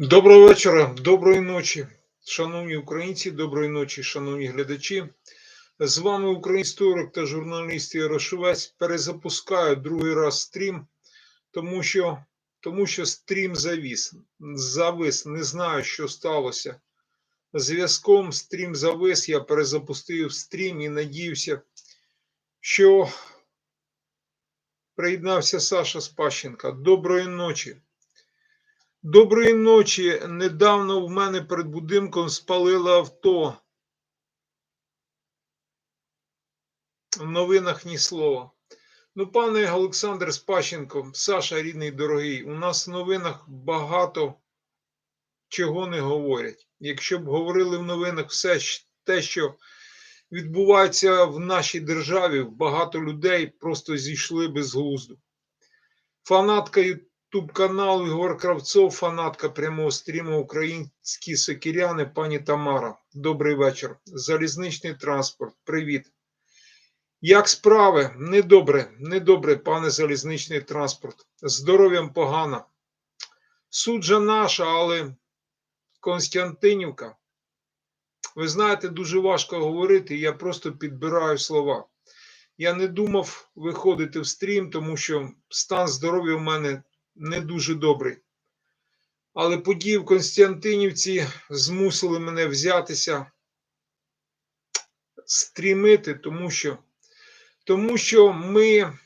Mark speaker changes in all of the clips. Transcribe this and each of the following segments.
Speaker 1: Доброго вечора, доброї ночі, шановні українці, доброї ночі, шановні глядачі. З вами український та журналіст Ярошовець. Перезапускаю другий раз стрім, тому що, тому що стрім завіс. Завис. Не знаю, що сталося. Зв'язком стрім завис. Я перезапустив стрім і надіявся, що приєднався Саша Спащенка. Доброї ночі. Доброї ночі. Недавно в мене перед будинком спалили авто. В новинах ні слова. Ну, пане Олександр Спащенко, Саша, рідний дорогий, у нас в новинах багато чого не говорять. Якщо б говорили в новинах все те, що відбувається в нашій державі, багато людей просто зійшли без глузду. Фанатка Ютуб каналу Ігор Кравцов, фанатка прямого стріму Українські сокиряни, пані Тамара. Добрий вечір. Залізничний транспорт. Привіт. Як справи? Недобре, недобре, пане залізничний транспорт. Здоров'ям погано. Суджа наша, але Константинівка. Ви знаєте, дуже важко говорити, я просто підбираю слова. Я не думав виходити в стрім, тому що стан здоров'я в мене не дуже добрий. Але події в Константинівці змусили мене взятися стрімити, тому що, тому що ми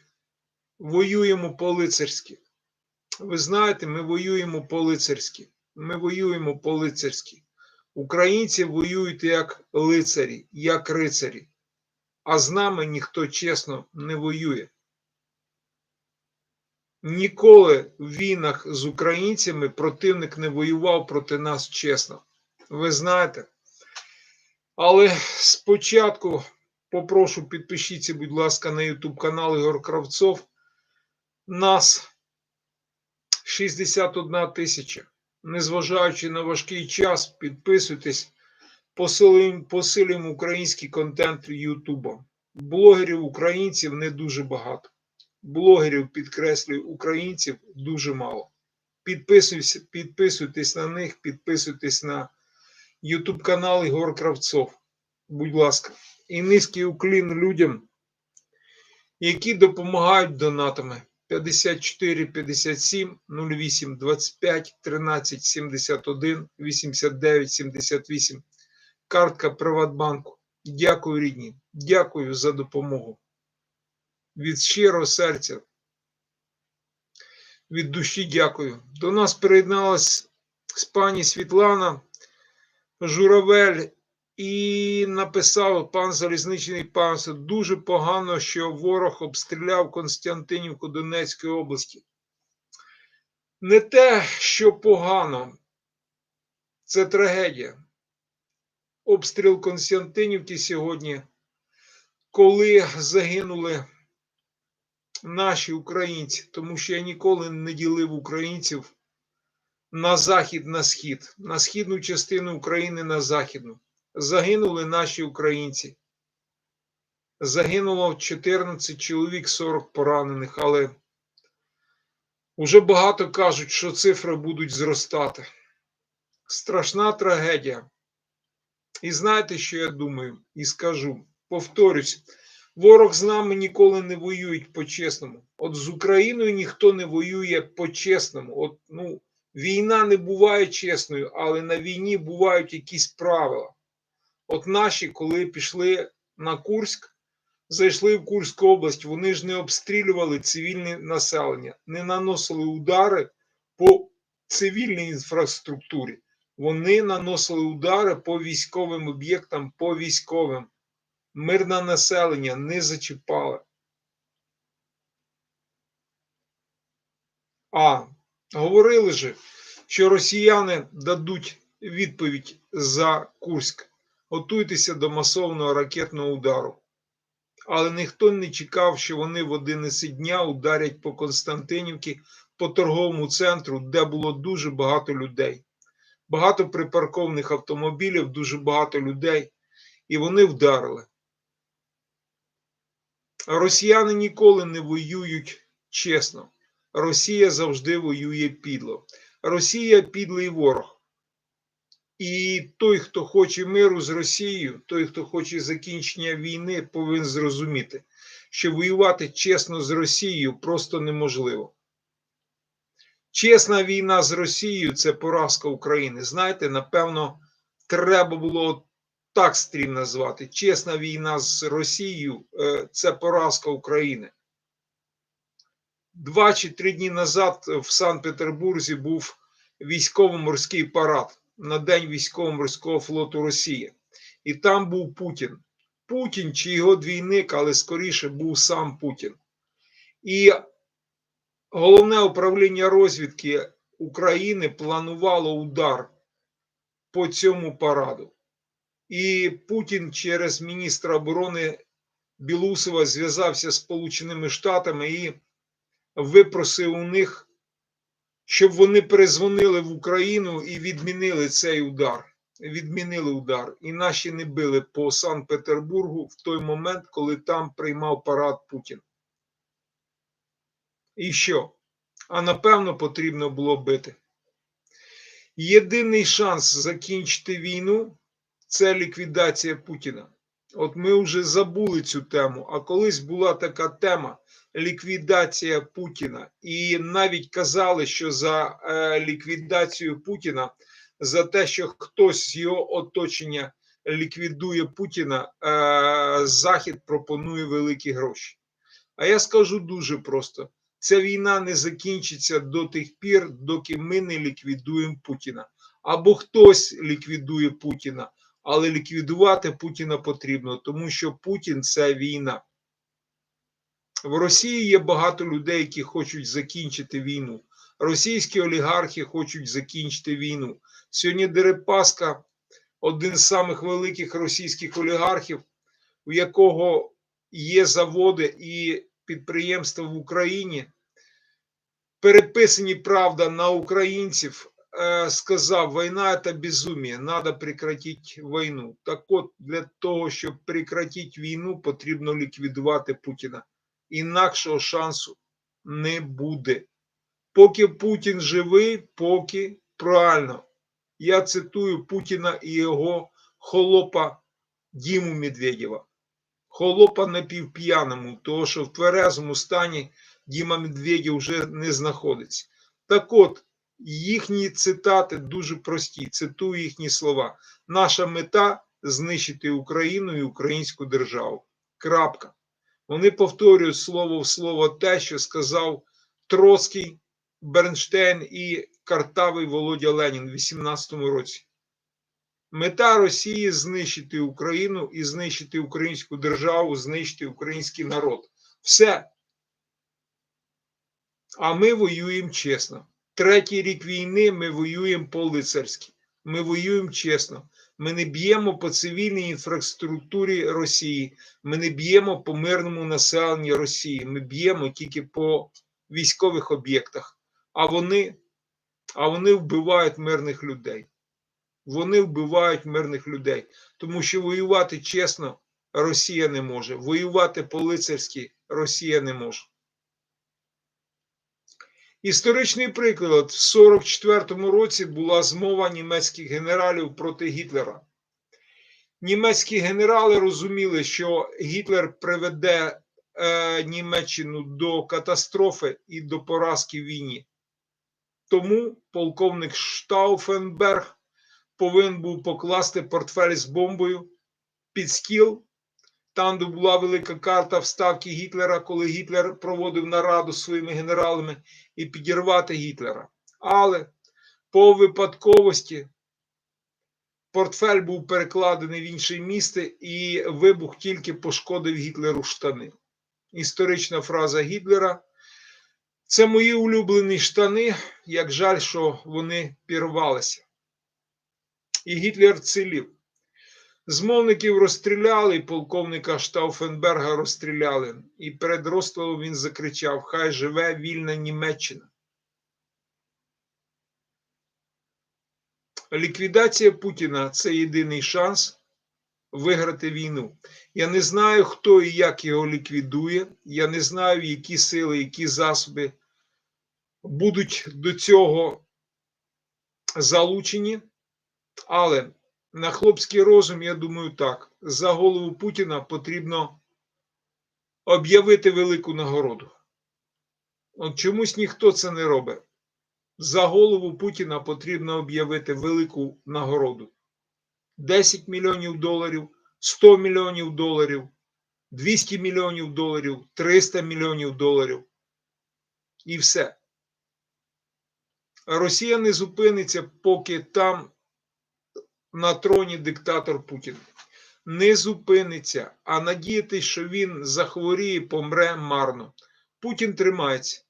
Speaker 1: воюємо по-лицарськи. Ви знаєте, ми воюємо по-лицарськи. Ми воюємо по-лицарськи. Українці воюють як лицарі, як рицарі. А з нами ніхто чесно не воює. Ніколи в війнах з українцями противник не воював проти нас чесно. Ви знаєте. Але спочатку попрошу підпишіться, будь ласка, на YouTube канал Ігор Кравцов. Нас 61 тисяча. Незважаючи на важкий час, підписуйтесь, посилюємо, посилюємо український контент Ютуба. Блогерів українців не дуже багато. Блогерів, підкреслюю, українців дуже мало. Підписуйтесь на них, підписуйтесь на YouTube канал Ігор Кравцов. Будь ласка. І низький уклін людям, які допомагають донатами. 54 57 08 25 13 71 89 78. Картка Приватбанку. Дякую, рідні. Дякую за допомогу. Від щирого серця. Від душі дякую. До нас приєдналась з пані Світлана Журавель і написав пан залізничний пан, дуже погано, що ворог обстріляв Константинівку Донецької області. Не те, що погано, це трагедія. Обстріл Константинівки сьогодні, коли загинули наші українці, тому що я ніколи не ділив українців на захід, на схід, на східну частину України на західну загинули наші українці. Загинуло 14 чоловік, 40 поранених, але вже багато кажуть, що цифри будуть зростати. Страшна трагедія. І знаєте, що я думаю? І скажу, повторюсь, ворог з нами ніколи не воюють по-чесному. От з Україною ніхто не воює по-чесному. От, ну, війна не буває чесною, але на війні бувають якісь правила. От наші, коли пішли на Курськ, зайшли в Курську область, вони ж не обстрілювали цивільне населення, не наносили удари по цивільній інфраструктурі. Вони наносили удари по військовим об'єктам, по військовим. Мирне населення не зачіпали. А говорили же, що росіяни дадуть відповідь за Курськ готуйтеся до масовного ракетного удару. Але ніхто не чекав, що вони в 11 дня ударять по Константинівці, по торговому центру, де було дуже багато людей. Багато припаркованих автомобілів, дуже багато людей. І вони вдарили. Росіяни ніколи не воюють чесно. Росія завжди воює підло. Росія підлий ворог. І той, хто хоче миру з Росією, той, хто хоче закінчення війни, повинен зрозуміти, що воювати чесно з Росією просто неможливо. Чесна війна з Росією це поразка України. Знаєте, напевно, треба було так стрім назвати. Чесна війна з Росією е, це поразка України. Два чи три дні назад в Санкт-Петербурзі був військово-морський парад на День військово-морського флоту Росії. І там був Путін. Путін чи його двійник, але скоріше був сам Путін. І головне управління розвідки України планувало удар по цьому параду. І Путін через міністра оборони Білусова зв'язався з Сполученими Штатами і випросив у них, щоб вони перезвонили в Україну і відмінили цей удар. Відмінили удар. І наші не били по Санкт-Петербургу в той момент, коли там приймав парад Путін. І що? А напевно, потрібно було бити. Єдиний шанс закінчити війну це ліквідація Путіна. От ми вже забули цю тему. А колись була така тема ліквідація Путіна. І навіть казали, що за е, ліквідацію Путіна, за те, що хтось з його оточення ліквідує Путіна, е, Захід пропонує великі гроші. А я скажу дуже просто: ця війна не закінчиться до тих пір, доки ми не ліквідуємо Путіна. Або хтось ліквідує Путіна, але ліквідувати Путіна потрібно, тому що Путін це війна. В Росії є багато людей, які хочуть закінчити війну. Російські олігархи хочуть закінчити війну. Сьогодні Дерипаска, один з самих великих російських олігархів, у якого є заводи і підприємства в Україні, переписані правда на українців, сказав, війна це безумие, треба прекратити війну. Так от, для того, щоб прекратити війну, потрібно ліквідувати Путіна. Інакшого шансу не буде. Поки Путін живий, поки правильно. Я цитую Путіна і його холопа Діму Медведєва. Холопа напівп'яному, того що в тверезому стані Діма Медведєв вже не знаходиться. Так от, їхні цитати дуже прості. Цитую їхні слова. Наша мета знищити Україну і українську державу. Крапка. Вони повторюють слово в слово те, що сказав Троцький, Бернштейн і Картавий Володя Ленін в 18-му році. Мета Росії знищити Україну і знищити українську державу, знищити український народ. Все. А ми воюємо чесно. Третій рік війни ми воюємо по-лицарськи. Ми воюємо чесно. Ми не б'ємо по цивільній інфраструктурі Росії, ми не б'ємо по мирному населенню Росії, ми б'ємо тільки по військових об'єктах, а вони, а вони вбивають мирних людей. Вони вбивають мирних людей, тому що воювати чесно Росія не може. Воювати по-лицарськи Росія не може. Історичний приклад: в 44-му році була змова німецьких генералів проти Гітлера. Німецькі генерали розуміли, що Гітлер приведе е, Німеччину до катастрофи і до поразки в війні. Тому полковник Штауфенберг повинен був покласти портфель з бомбою під стіл. Там, де була велика карта вставки Гітлера, коли Гітлер проводив нараду з своїми генералами і підірвати Гітлера. Але по випадковості портфель був перекладений в інше місце, і вибух тільки пошкодив Гітлеру штани. Історична фраза Гітлера. Це мої улюблені штани, як жаль, що вони пірвалися. І Гітлер цілів. Змовників розстріляли, і полковника Штауфенберга розстріляли. І перед розстрілом він закричав: Хай живе вільна Німеччина. Ліквідація Путіна це єдиний шанс виграти війну. Я не знаю, хто і як його ліквідує. Я не знаю, які сили, які засоби будуть до цього залучені, але на хлопський розум, я думаю, так, за голову Путіна потрібно об'явити велику нагороду. От чомусь ніхто це не робить. За голову Путіна потрібно об'явити велику нагороду. 10 мільйонів доларів, 100 мільйонів доларів, 200 мільйонів доларів, 300 мільйонів доларів. І все. Росія не зупиниться, поки там на троні диктатор Путін. Не зупиниться, а надіятись, що він захворіє, помре марно. Путін тримається.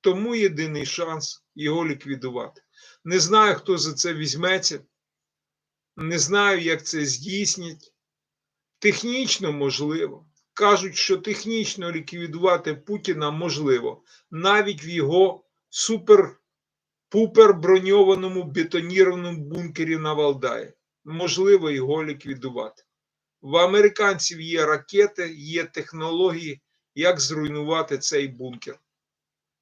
Speaker 1: Тому єдиний шанс його ліквідувати. Не знаю, хто за це візьметься, не знаю, як це здійснять. Технічно можливо. Кажуть, що технічно ліквідувати Путіна можливо, навіть в його супер-пупер броньованому бетонірованому бункері на Валдаї. Можливо його ліквідувати. В американців є ракети, є технології, як зруйнувати цей бункер.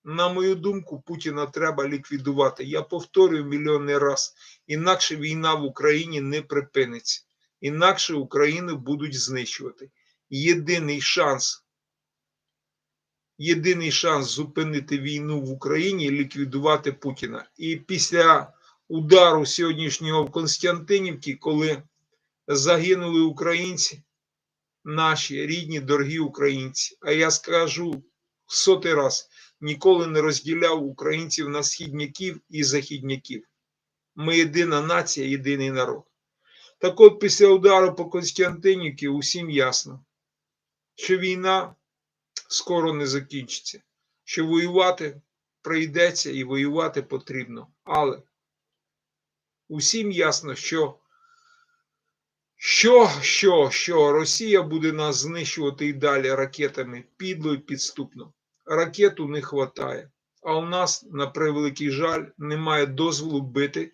Speaker 1: На мою думку, Путіна треба ліквідувати. Я повторюю мільйонний раз, інакше війна в Україні не припиниться. Інакше Україну будуть знищувати. Єдиний шанс, єдиний шанс зупинити війну в Україні ліквідувати Путіна. І після удару сьогоднішнього в Константинівці, коли загинули українці, наші рідні, дорогі українці. А я скажу сотий раз: ніколи не розділяв українців на східняків і західняків. Ми єдина нація, єдиний народ. Так от, після удару по Константинівці усім ясно, що війна скоро не закінчиться, що воювати прийдеться і воювати потрібно. Але усім ясно, що що, що, що Росія буде нас знищувати і далі ракетами підло і підступно. Ракету не вистачає. А у нас, на превеликий жаль, немає дозволу бити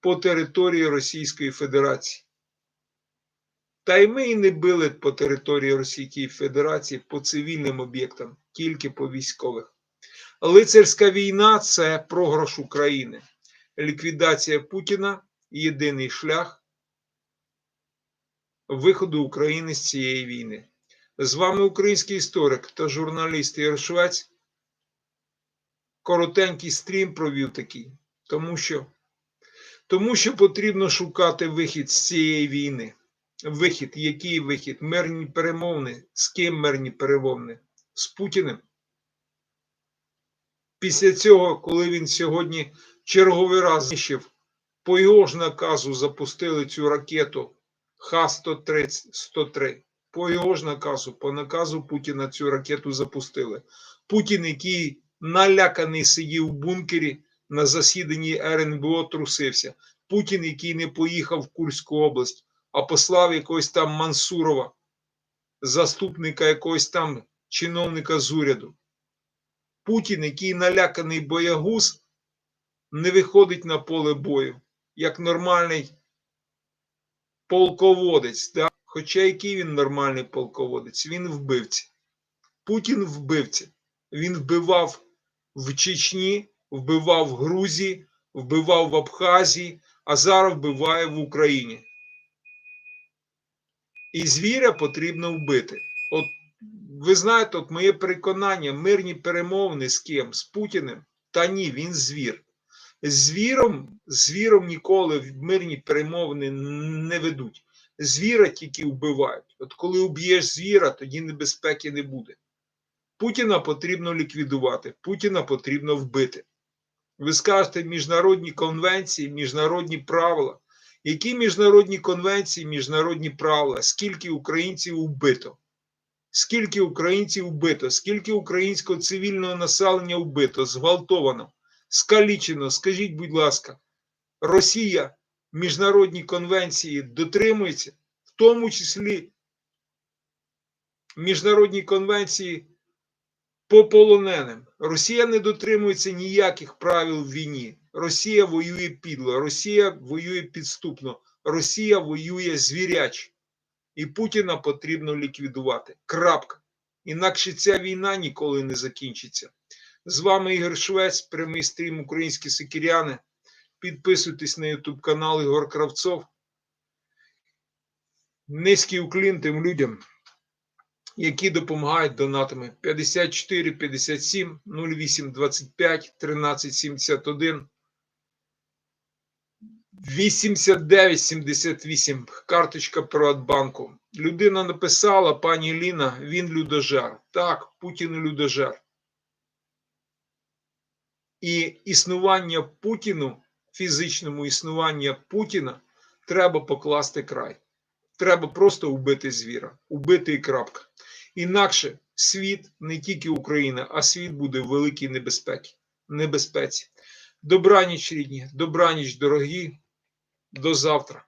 Speaker 1: по території Російської Федерації. Та й ми і не били по території Російської Федерації по цивільним об'єктам, тільки по військових. Лицарська війна це програш України. Ліквідація Путіна єдиний шлях виходу України з цієї війни. З вами український історик та журналіст Ігор Швець. Коротенький стрім провів такий, тому що, тому що потрібно шукати вихід з цієї війни. Вихід, який вихід? Мирні перемовини. З ким мирні перемовини? З Путіним. Після цього, коли він сьогодні черговий раз знищив, по його ж наказу запустили цю ракету Х-103. По його ж наказу, по наказу Путіна цю ракету запустили. Путін, який наляканий сидів в бункері на засіданні РНБО, трусився. Путін, який не поїхав в Курську область, а послав якогось там Мансурова, заступника якогось там чиновника з уряду. Путін, який наляканий боягуз, не виходить на поле бою, як нормальний полководець. Да? Хоча який він нормальний полководець, він вбивця. Путін вбивця. Він вбивав в Чечні, вбивав в Грузії, вбивав в Абхазії, а зараз вбиває в Україні. І звіря потрібно вбити. От ви знаєте, от моє переконання, мирні перемовини з ким? З Путіним? Та ні, він звір. Звіром, звіром ніколи мирні перемовини не ведуть. Звіра тільки вбивають. От коли уб'єш звіра, тоді небезпеки не буде. Путіна потрібно ліквідувати, Путіна потрібно вбити. Ви скажете міжнародні конвенції, міжнародні правила. Які міжнародні конвенції, міжнародні правила? Скільки українців вбито? Скільки українців вбито? Скільки українського цивільного населення вбито, зґвалтовано, скалічено? Скажіть, будь ласка, Росія міжнародні конвенції дотримується, в тому числі міжнародні конвенції по полоненим. Росія не дотримується ніяких правил в війні. Росія воює підло, Росія воює підступно, Росія воює звіряч. І Путіна потрібно ліквідувати. Крапка. Інакше ця війна ніколи не закінчиться. З вами Ігор Швець, прямий стрім Українські Сикіряни. Підписуйтесь на YouTube канал Ігор Кравцов. Низький уклін тим людям, які допомагають донатами 54 57 08 25 13 71 89 78 карточка Приватбанку. Людина написала, пані Ліна, він людожер. Так, Путін людожер. І існування Путіну, фізичному існування Путіна треба покласти край. Треба просто убити звіра, убити і крапка. Інакше світ, не тільки Україна, а світ буде в великій небезпеці. небезпеці. Добраніч, рідні, добраніч, дорогі. До завтра.